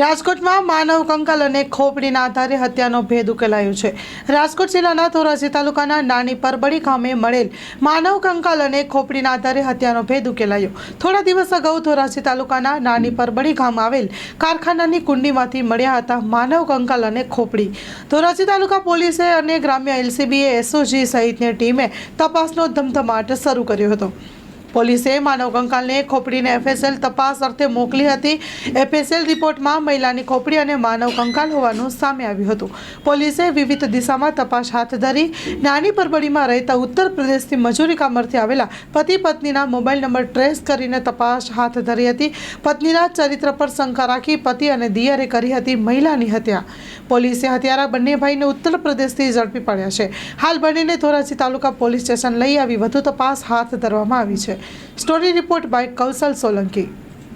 રાજકોટમાં માનવ કંકાલ અને ખોપડીના આધારે હત્યાનો ભેદ ઉકેલાયો છે. રાજકોટ જિલ્લાના ધોરાજી તાલુકાના નાની પરબડી ગામે મળેલ માનવ કંકાલ અને ખોપડીના આધારે હત્યાનો ભેદ ઉકેલાયો. થોડા દિવસ અગાઉ ધોરાજી તાલુકાના નાની પરબડી ગામ આવેલ કારખાનાની કુંડીમાંથી મળ્યા હતા માનવ કંકાલ અને ખોપડી. ધોરાજી તાલુકા પોલીસે અને ગ્રામ્ય એલસીબીએ એસઓજી સહિતની ટીમે તપાસનો ધમધમાટ શરૂ કર્યો હતો. પોલીસે માનવ કંકાલને ખોપડીને એફએસએલ તપાસ અર્થે મોકલી હતી. એફએસએલ રિપોર્ટમાં મહિલાની ખોપડી અને માનવ કંકાલ હોવાનું સામે આવ્યું હતું. પોલીસે વિવિધ દિશામાં તપાસ હાથ ધરી નાની પરબડીમાં રહેતા ઉત્તર પ્રદેશથી મજૂરી કામરથી આવેલા પતિ પત્નીના મોબાઈલ નંબર ટ્રેસ કરીને તપાસ હાથ ધરી હતી. પત્નીના ચરિત્ર પર શંકા રાખી પતિ અને દિયરે કરી હતી મહિલાની હત્યા. પોલીસે હત્યારા બંને ભાઈને ઉત્તર પ્રદેશથી ઝડપી પડ્યા છે. હાલ બંનેને ધોરાજી તાલુકા પોલીસ સ્ટેશન લઈ આવી વધુ તપાસ હાથ ધરવામાં આવી છે. Story report by Kaushal Solanki.